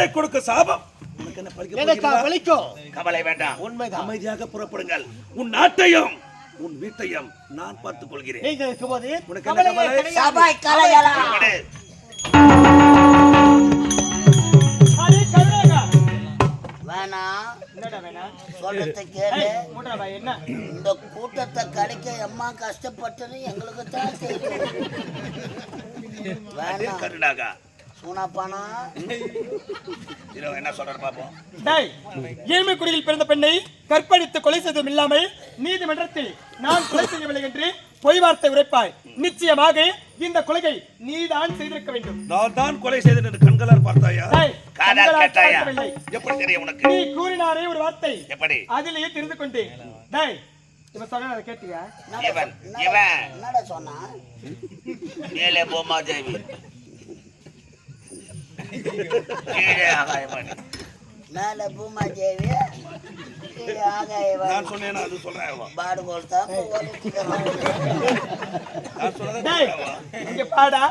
ஊரை கொடுக்க சாபம். கவலை வேண்டாம். உண்மைதான். அமைதியாக புறப்படுங்கள். உன் நாட்டையும் உன் வீட்டையும் நான் பார்த்துக் கொள்கிறேன். உனக்கு இந்த கூட்டத்தை கழிக்க எம்மா கஷ்டப்பட்டது எங்களுக்கு தான் தெரியும் சூனாப்பானா? இதோ என்ன சொல்ற பாப்போம்? டேய், ஏழ்மைக்குடியில் பிறந்த பெண்ணை கற்பழித்து கொலை செய்ததும் இல்லாமல் நீதிமன்றத்தில் நான் கொலை செய்யவில்லை என்று பொய் வார்த்தை உரைப்பாய். நிச்சயமாக இந்த கொலையை நீதான் செய்திருக்க வேண்டும். நான் தான் கொலை செய்தேன் என்று கண்களால் பார்த்தாயா? காதால் கேட்டாயா. எப்படி தெரியும் உனக்கு? நீ கூறினாரே ஒரு வார்த்தை. எப்படி? அதிலேயே தெரிந்து கொண்டேன். டேய் இவன் சொன்ன கேட்டியா? இவன் இவன். என்னடா சொன்னா மேலே போமா தேவி. மேல பூமா தேவி. நான் சொன்னேன்னா அது சொல்றேன். பாடு தான். இங்க பாடா.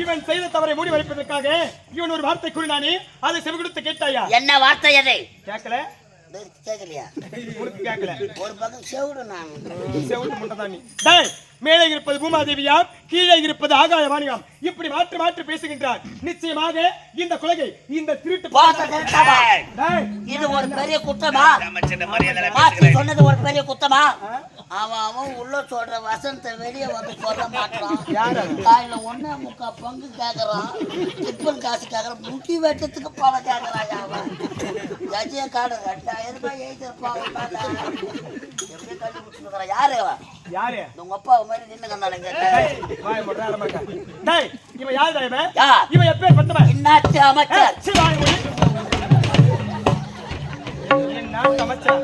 இவன் செய்த தவறை மூடி வைப்பதற்காக இவன் ஒரு வார்த்தை கூறினானே அதை செவி கொடுத்து கேட்டாயா? என்ன வார்த்தை எதை? கேட்கல. டேய், கேட்கலையா? கேட்கல. ஒரு பக்கம் செவிடு நான். செவிட்டு முட்டதான் நீ. டேய் மேலே இருப்பது பூமாதேவியாம் கீழே இருப்பது ஆகாயவாணியாம். இப்படி மாற்றி மாற்றி பேசுகின்றார். நிச்சயமாக இந்த கொலையை இந்த திருட்டு இது ஒரு பெரிய பேசுகிறேன். சொன்னது ஒரு பெரிய குத்தமா? அவன் அவன் உள்ள சொல்ற வசனத்தை வெளியே வந்து சொல்ல மாட்டான்? காயில ஒண்ணே முக்கா பங்கு கேக்குறான். டிப்பன் காசு கேக்குறான். முட்டி வெட்டத்துக்கு பணம் கேக்குறான் அவன். கஜிய காடு ரெண்டாயிரம் ரூபாய் எழுதிருப்பான் எப்படி கண்டுபிடிச்சிருக்கிறான்? யாரு அவன்? யாரு? உங்க அப்பா மாதிரி கண்டானுங்க டேய் வாய் மூடுடா, அரமாக்கா. டேய் இவன் இவன்? யார்? இவன் எப்பேர் பட்டவன் இன்னாட்டு ஏய், அமைச்சர் சீ, வாய் மூடு. என்ன அமைச்சரா?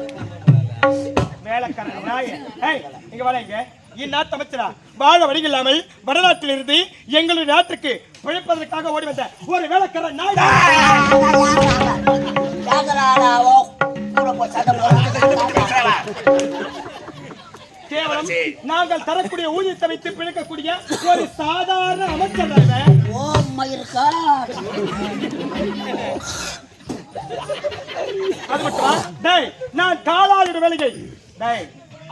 வேலைக்காரன் நாய ஏய் இங்க வாடா இங்க. இந்நாட்டு அமைச்சரா? வாழ வழி இல்லாமல் வடநாட்டில் இருந்து எங்களுடைய நாட்டுக்கு பிழைப்பதற்காக ஓடி வந்த ஒரு வேலைக்காரன் நாய். நாங்கள் தரக்கூடிய ஊதியத்தை வைத்து பிழைக்கக்கூடிய ஒரு சாதாரண அமைச்சர். ஓ மயிருக்கா அது மட்டுமா? டேய் நான் காலாளுடைய வேலையை. டேய்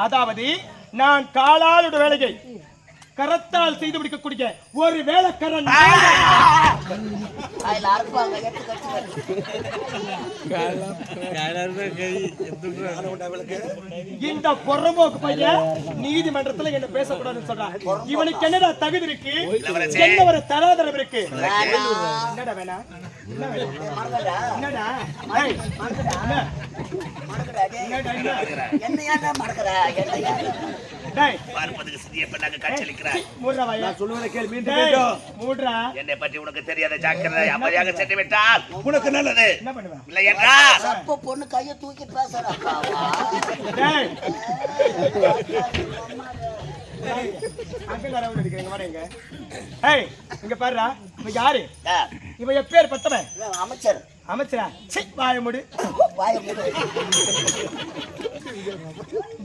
அதாவது நான் காலாளுடைய வேலையை. கரத்தால் செய்து முடிக்கக்கூடிய ஒரு வேலைக்காரன் இந்த பொறம்போக்கு பையன் நீதிமன்றத்துல என்ன பேசக்கூடாதுன்னு சொல்றான். இவனுக்கு என்னடா தகுதி இருக்கு? என்ன ஒரு தராதரம் இருக்கு? என்னடா வேணா? என்னடா? டேய், என்ன? மறக்கடா டேய். என்னடா, பார்ப்பதுக்கு சிறிய பெண்ணாக காட்சியளிக்கிறார் வாயை. சொல்லுவதை கேள் மீண்டும் மீண்டும். என்னை பற்றி உனக்கு தெரியாத ஜாக்கிரதை அமைதியாக சென்று விட்டால் உனக்கு நல்லது என்ன பண்ணுவ? இல்லை என்றால் பொண்ணு கைய தூக்கி வாடா இங்க. ஏய், இங்க பாருடா, இவன் யாரு? ஆ, இவன் எப்பேர்? இவன் அமைச்சர் அமைச்சரா? சீ, வாயை மூடு. வாய மூடு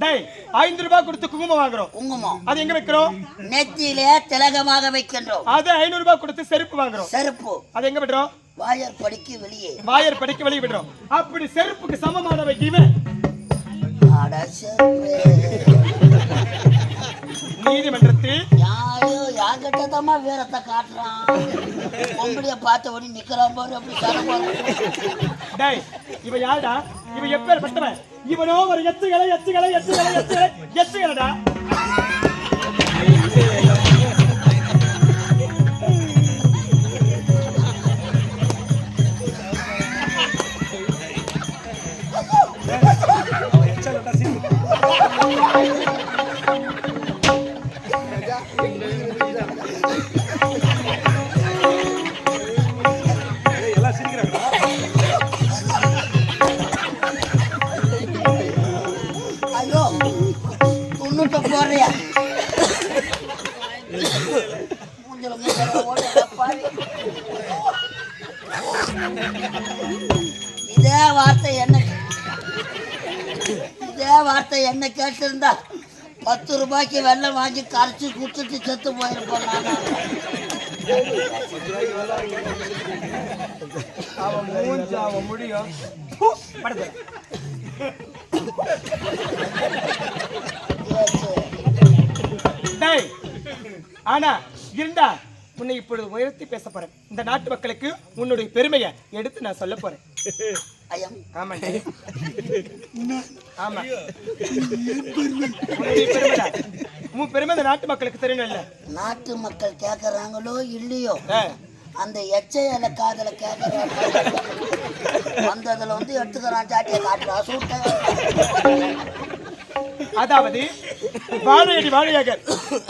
டேய், ஐந்து ரூபாய் கொடுத்து குங்குமம் வாங்குறோம். குங்குமம். அது எங்க வைக்கிறோம்? நெத்தியிலே திலகமாக வைக்கின்றோம். அது ஐநூறு ரூபாய் கொடுத்து செருப்பு வாங்குறோம். செருப்பு. அது எங்க விடுறோம்? வாயர் படிக்கு வெளியே. வாயர் படிக்க வெளியே விடுறோம். அப்படி செருப்புக்கு சமமானவை இவன். நீதிமன்றத்தில் யாரோ யார்கிட்ட வீரத்தை காட்டுறான்? பொம்பளைய பார்த்த உடனே நிக்கிறான் பாரு அப்படி சரக்கு டேய் இவன் யாருடா? இவன் எப்பேர் பட்டவன்? இவனோ ஒரு எத்துகளை எத்துகளை எத்துகளை எத்துகளை எத்துகளடா இதே வார்த்தை என்ன இதே வார்த்தை என்ன கேட்டிருந்தா பத்து ரூபாய்க்கு வெள்ளம் வாங்கி கரைச்சி குடிச்சிட்டு செத்து போயிருப்போம் நானு. முடியும். ஆனா இருந்தா உன்னை இப்பொழுது உயர்த்தி பேச போறேன். இந்த நாட்டு மக்களுக்கு உன்னுடைய பெருமையை எடுத்து நான் சொல்ல போறேன். ஆமாண்டா ஆமா. உன்னுடைய பெருமைடா. உன் பெருமை இந்த நாட்டு மக்களுக்கு தெரியணும்ல நாட்டு மக்கள் கேக்குறாங்களோ இல்லையோ? அந்த எச்சையில காதல கேக்குறாங்க. வந்ததுல வந்து எடுத்துக்கிறான் சாட்டியை காட்டுறா சூட்ட. அதாவது வாழையடி வாழையாக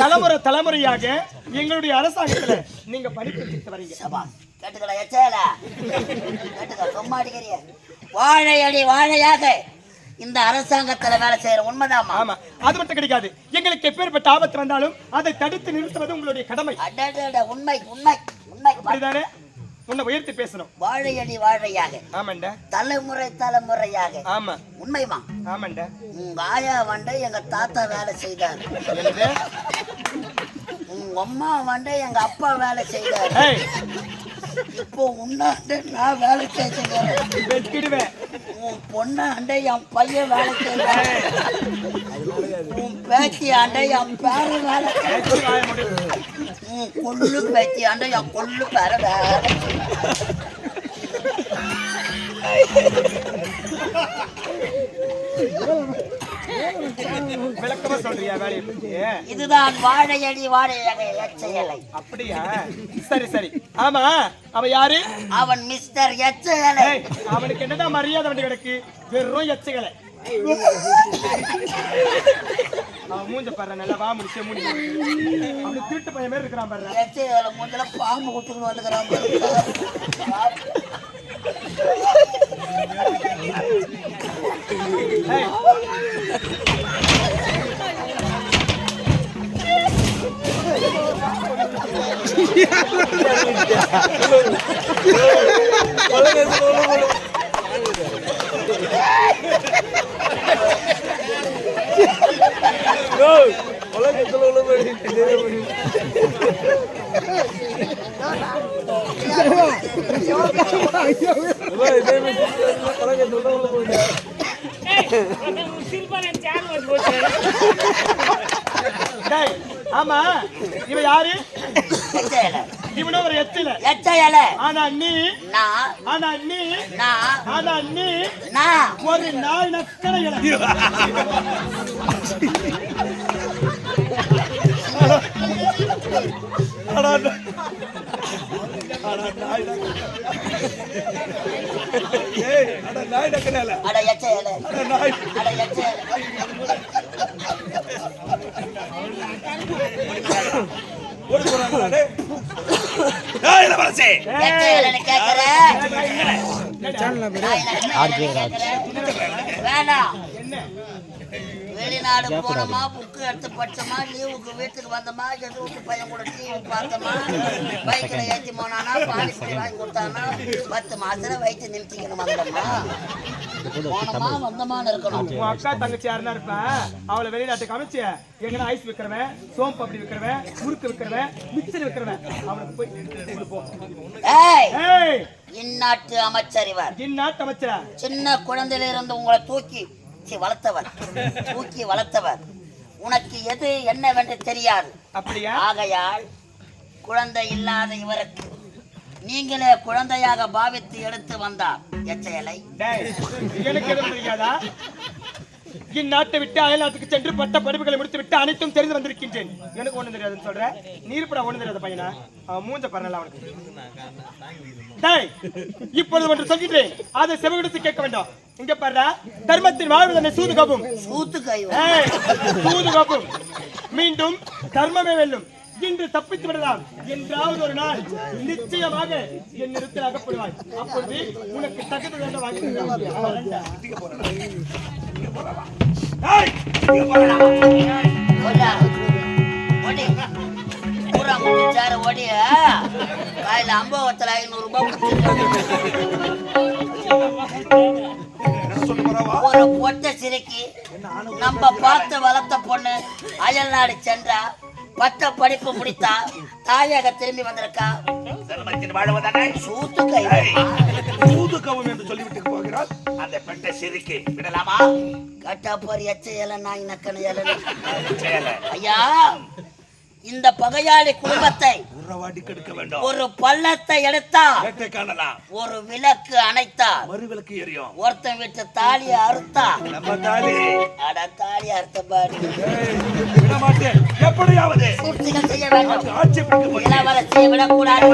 தலைமுறை தலைமுறையாக எங்களுடைய அரசாங்கத்துல நீங்க படிப்பு வரீங்க. சபா கேட்டுக்கல எச்சையில கேட்டுக்க சும்மா அடிக்கிறிய. வாழையடி வாழையாக இந்த அரசாங்கத்துல வேலை செய்யற உண்மைதாம்மா. ஆமா அது மட்டும் கிடைக்காது. எங்களுக்கு எப்பேற்பட்ட ஆபத்து வந்தாலும் அதை தடுத்து நிறுத்துவது உங்களுடைய கடமை. அடடட உண்மை உண்மை உண்மை. அப்படிதானே? உன்னை உயர்த்தி பேசணும். வாழையடி வாழையாக. ஆமாண்டா. தலைமுறை தலைமுறையாக. ஆமா. உண்மைமா ஆமாண்டா. உங்க ஆயா வந்து எங்க தாத்தா வேலை செய்தார். உங்க அம்மா வந்து எங்க அப்பா வேலை ஏய். இப்போ உன்னாண்ட நான் வேலை வெட்டிடுவேன். உன் பொண்ணாண்ட என் பையன் வேலை செய்கிறான் உன் பேத்தி ஆண்ட என் பேர வேலை. உன் கொள்ளு பேத்தி ஆண்ட என் கொள்ளு பேர வேலை. விளக்கமா சொல்றியா வேலையை பத்தி? இதுதான் வாழையடி எச்சையலை அப்படியா? சரி சரி. ஆமா அவன் யாரு? அவன் மிஸ்டர் எச்சையலை ஏய், அவனுக்கு என்னதான் மரியாதை வந்து கிடக்கு? வெறும் எச்சுகளை அவன் மூஞ்ச பாரு நல்லா வா முடிச்சு மூடி. திருட்டு பையன் மாதிரி இருக்கிறான் பாரு. எச்சையலை முதல்ல பாம்பு வந்துக்கிறான் ஏய், டேய், ஆமா இவன் யாரு? இவனும் ஒரு எச்சில. எச்சையலை. ஆனா நீ நான் ஆனா நீ நான் ஆனா நீ நான் ஒரு நாய் நக்கலை அடா, அடா, நாய் நக்க- ஏய், அட நாய் நக்கல அட எச்சையலை. அட நாய். அட எச்சையலை ஓடி போறாங்களா டேய்? ஏய், இளவரசே எச்சையலைன்னு கேட்கிறேன் வேணாம். வெளிநாடு போனோமா புக்கு எடுத்து படிச்சோமா லீவுக்கு வீட்டுக்கு வந்தோமா எது வீட்டு பையன் கூட டிவி பார்த்தோமா? பைக்கில் ஏற்றி போனானா பாலிசி வாங்கி கொடுத்தானா? பத்து மாசத்துல வயிற்று நிறுத்திக்கணும் வந்தோமா போனோமா வந்தோமான்னு இருக்கணும். உன் அக்கா தங்கச்சி யாருன்னா இருப்பா. அவளை வெளிநாட்டுக்கு அமைச்சு எங்கன்னா ஐஸ் விற்கிறவன் சோம்பு அப்படி விற்கிறவன் முறுக்கு விற்கிறவன் மிக்சர் விற்கிறவன் அவனுக்கு போய் போ. இந்நாட்டு அமைச்சர் இவர். இந்நாட்டு அமைச்சரா? சின்ன குழந்தையில இருந்து உங்களை தூக்கி சி, வளர்த்தவர் தூக்கி வளர்த்தவர் உனக்கு எது என்னவென்று தெரியாது. ஆகையால் குழந்தை இல்லாத இவருக்கு நீங்களே குழந்தையாக பாவித்து எடுத்து வந்தார். எச்சையலை இந்நாட்டை விட்டு அயல்நாட்டுக்கு சென்று பட்ட படிப்புகளை முடித்து விட்டு அனைத்தும் தெரிந்து வந்திருக்கின்றேன். எனக்கு ஒண்ணும் தெரியாதுன்னு சொல்ற? நீர்ப்பட ஒண்ணும் தெரியாத பையனா? அவன் மூஞ்ச பரல அவனுக்கு. இப்பொழுது ஒன்று சொல்கிறேன் அதை செவிடுத்து கேட்க வேண்டாம். இங்க பாரு தர்மத்தின் வாழ்வு தன்னை சூது கப்பும் சூது கப்பும் மீண்டும் தர்மமே வெல்லும். இன்று தப்பித்து விடலாம். என்றாவது ஒரு நாள் நிச்சயமாக என் நிறுத்தில் அகப்படுவாய். அப்பொழுது உனக்கு தகுதி வேண்ட வாங்கி தருவேன். ஏய், இங்க பூரா முட்டிச்சாரு ஓடிய அம்பவத்தில் ஐநூறு ரூபாய் ஒரு பொட்டை சிறுக்கி நம்ம பார்த்து வளர்த்த பொண்ணு அயல்நாடு சென்றா பட்ட படிப்பு முடித்தா தாயக திரும்பி வந்திருக்கா. தர்மத்தில் வாழ்வதானே? சூத்து கை. ஏய், ஊதுக்கவும் என்று சொல்லிவிட்டு போகிறார். அந்த பெட்டை சிரிக்கி. விடலாமா? கட்டாப்பார் எச்ச இலை நாய் நக்கன இலை ஐயா இந்த பகையாளி குடும்பத்தை ஒரு பள்ளத்தை எடுத்தா காணலாம். ஒரு விளக்கு அணைத்தா மறுவிலக்கு எரியும். ஒருத்தன் வீட்டு தாலியை அறுத்தா நம்ம தாலி. அட தாலி அறுத்த பாடி எப்படியாவது சூழ்ச்சிகள் செய்ய வேண்டும். இளவரசியை விடக்கூடாது!